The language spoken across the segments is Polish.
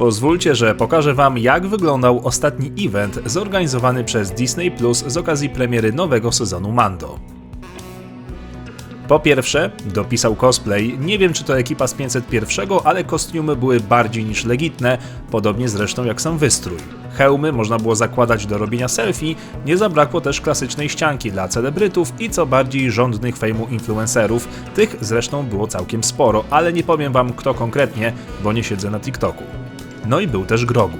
Pozwólcie, że pokażę Wam, jak wyglądał ostatni event zorganizowany przez Disney Plus z okazji premiery nowego sezonu Mando. Po pierwsze, dopisał cosplay. Nie wiem, czy to ekipa z 501, ale kostiumy były bardziej niż legitne, podobnie zresztą jak sam wystrój. Hełmy można było zakładać do robienia selfie, nie zabrakło też klasycznej ścianki dla celebrytów i co bardziej rządnych fejmu influencerów. Tych zresztą było całkiem sporo, ale nie powiem wam kto konkretnie, bo nie siedzę na TikToku. No i był też Grogu.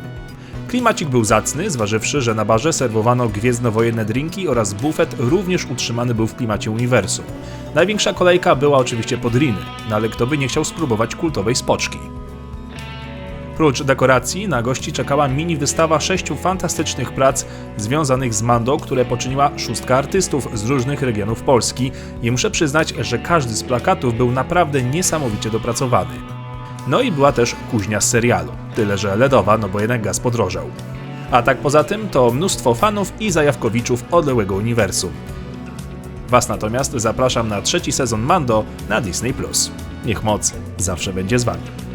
Klimacik był zacny, zważywszy, że na barze serwowano gwiezdnowojenne drinki oraz bufet również utrzymany był w klimacie uniwersum. Największa kolejka była oczywiście pod Riny, no ale kto by nie chciał spróbować kultowej spoczki. Prócz dekoracji na gości czekała mini wystawa sześciu fantastycznych prac związanych z Mando, które poczyniła szóstka artystów z różnych regionów Polski i muszę przyznać, że każdy z plakatów był naprawdę niesamowicie dopracowany. No i była też kuźnia z serialu, tyle że LEDowa, no bo jednak gaz podrożał. A tak poza tym to mnóstwo fanów i zajawkowiczów odległego uniwersum. Was natomiast zapraszam na trzeci sezon Mando na Disney+. Niech moc zawsze będzie z Wami.